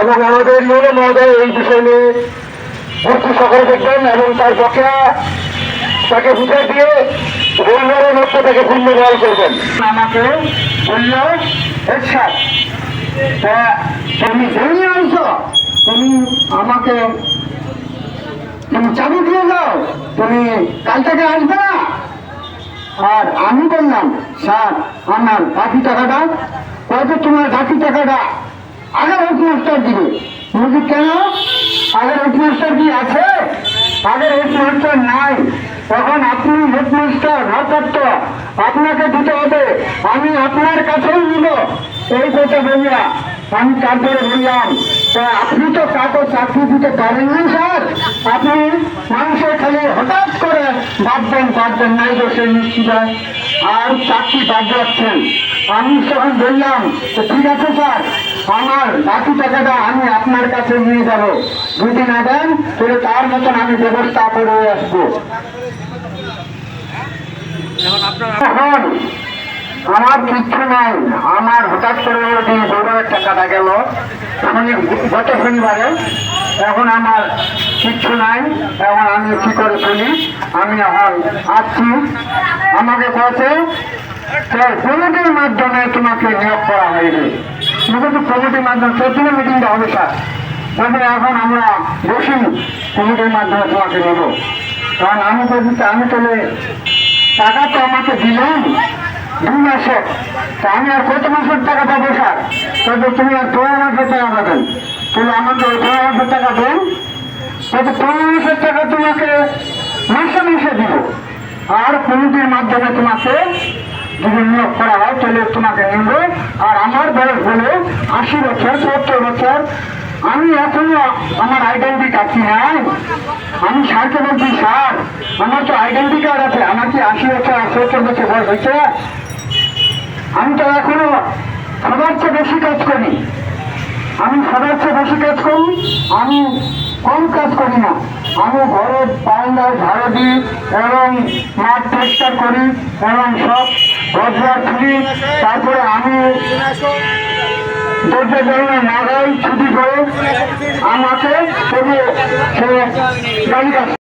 এবং আমাদের নিয়ম মহোদয় এই বিষয় নিয়ে ভর্তি সকলে দেখবেন এবং তার বকেয়া তাকে বুঝে দিয়ে রবিবারের মধ্যে তাকে পূর্ণ বল করবেন। আমাকে বলল স্যার তুমি জেনে আনছো। তুমি আমাকে তুমি চাবি দিয়ে যাও তুমি কাল থেকে আসবে না। আর আমি বললাম স্যার আমার বাকি টাকাটা কত তোমার বাকি টাকাটা? আগের হেডমাস্টার দিবে বলছি কেন? আগের হেডমাস্টার কি আছে? আগের হেডমাস্টার নাই। তখন আপনি হেডমাস্টার নর্তত্ব আপনাকে দিতে হবে। আমি আপনার কাছেই নিব। এই কথা বলিয়া আমি তারপরে বললাম, তা আপনি তো কাউকে চাকরি দিতে পারেন পারেননি স্যার। আপনি মানুষের খালি হঠাৎ করে ভাববেন পারবেন নাই বসে নিশ্চিতায় আর চাকরি বাদ যাচ্ছেন। আমি তখন বললাম ঠিক আছে, স্যার। আমার বাকি টাকাটা আমি আপনার কাছে নিয়ে যাব। যদি না দেন, তাহলে তার মতন আমি ব্যবস্থা করে আসব। আমার কিচ্ছু নাই। আমার হঠাৎ করে ওই গৌরবের টাকাটা গেল। গত শনিবারে এখন আমার কিচ্ছু নাই। এখন আমি কি করে চলি? আমি এখন আসছি আমাকে কমিটির মাধ্যমে তোমাকে নিয়োগ করা হয়নি কিন্তু কমিটির মাধ্যমে চোদ্দ মিটিংটা হবে, স্যার। তবে এখন আমরা বসি, কমিটির মাধ্যমে তোমাকে নেব। কারণ আমি বলছি, আমি তাহলে টাকা তো আমাকে দিলেন দুই মাসে। তা আমি আর কত মাসের টাকা পাবো, স্যার? তবে তুমি আর পনেরো মাসের টাকা পাবেন তুমি আমাকে পনেরো মাসের টাকা দেন। তবে পনেরো মাসের টাকা তোমাকে মাসে মাসে দিব। আর কমিটির মাধ্যমে তোমাকে যদি নিয়োগ করা হয় তাহলে তোমাকে নেব আর আমার বয়স হলো আশি বছর, সত্তর বছর। আমি এখনও আমার আইডেন্টি কার্ড নাই আমি স্যারকে বলছি স্যার আমার তো আইডেন্টি কার্ড আছে। আমার কি আশি বছর সত্তর বছর বয়স হয়েছে আমি তো এখনও সবার চেয়ে বেশি কাজ করি আমি সবার চেয়ে বেশি কাজ করি, আমি কোন কাজ করি না। আমি ঘরের বারান্দায় ঝাড়ু দিই এবং মাঠ পরিষ্কার করি এবং সব রোজগার তুলি তারপরে আমি লাগাই ছুটি করে আমাকে তবু সে